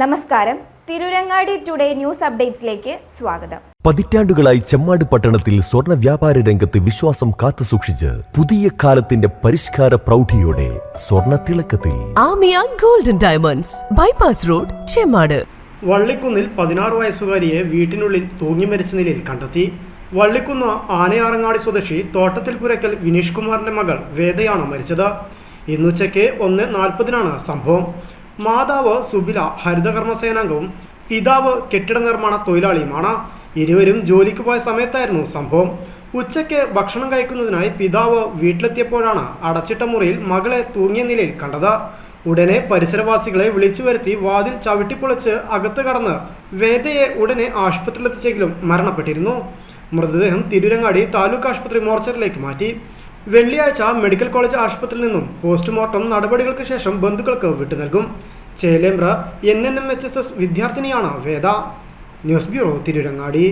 നമസ്കാരം. Tirurangadi today news അപ്ഡേറ്റ്സിലേക്ക് സ്വാഗതം. പതിറ്റാണ്ടുകളായി ചെമ്മാട് പട്ടണത്തിൽ സ്വർണ വ്യാപാര രംഗത്ത് വിശ്വാസം കാത്തുസൂക്ഷിച്ച് പുതിയ കാലത്തിന്റെ പരിഷ്കാര പ്രൗഢിയോടെ സ്വർണ തിളക്കത്തിൽ. Amiya golden diamonds bypass road Chemmad. വള്ളിക്കുന്നിൽ പതിനാറ് വയസ്സുകാരിയെ വീട്ടിനുള്ളിൽ തൂങ്ങി മരിച്ച നിലയിൽ കണ്ടെത്തി. വള്ളിക്കുന്ന് ആനയാറങ്ങാടി സ്വദേശി തോട്ടത്തിൽ പുരക്കൽ വിനീഷ് കുമാറിന്റെ മകൾ വേദയാണ് മരിച്ചത്. ഇന്നുച്ചയ്ക്ക് ഒന്ന് നാൽപ്പതിനാണ് സംഭവം. മാതാവ് സുബില ഹരിതകർമ്മ സേനാംഗവും പിതാവ് കെട്ടിട നിർമ്മാണ തൊഴിലാളിയുമാണ്. ഇരുവരും ജോലിക്ക് പോയ സമയത്തായിരുന്നു സംഭവം. ഉച്ചയ്ക്ക് ഭക്ഷണം കഴിക്കുന്നതിനായി പിതാവ് വീട്ടിലെത്തിയപ്പോഴാണ് അടച്ചിട്ട മുറിയിൽ മകളെ തൂങ്ങിയ നിലയിൽ കണ്ടത്. ഉടനെ പരിസരവാസികളെ വിളിച്ചു വരുത്തി വാതിൽ ചവിട്ടിപ്പൊളിച്ച് അകത്ത് കടന്ന് വേദയെ ഉടനെ ആശുപത്രിയിലെത്തിച്ചെങ്കിലും മരണപ്പെട്ടിരുന്നു. മൃതദേഹം തിരുരങ്ങാടി താലൂക്ക് ആശുപത്രി മോർച്ചറിലേക്ക് മാറ്റി. വെള്ളിയാഴ്ച മെഡിക്കൽ കോളേജ് ആശുപത്രിയിൽ നിന്നും പോസ്റ്റ്മോർട്ടം നടപടികൾക്ക് ശേഷം ബന്ധുക്കൾക്ക് വിട്ടു നൽകും. Chelembra N N M H S S വിദ്യാർത്ഥിനിയാണ് വേദ. News bureau Tirurangadi.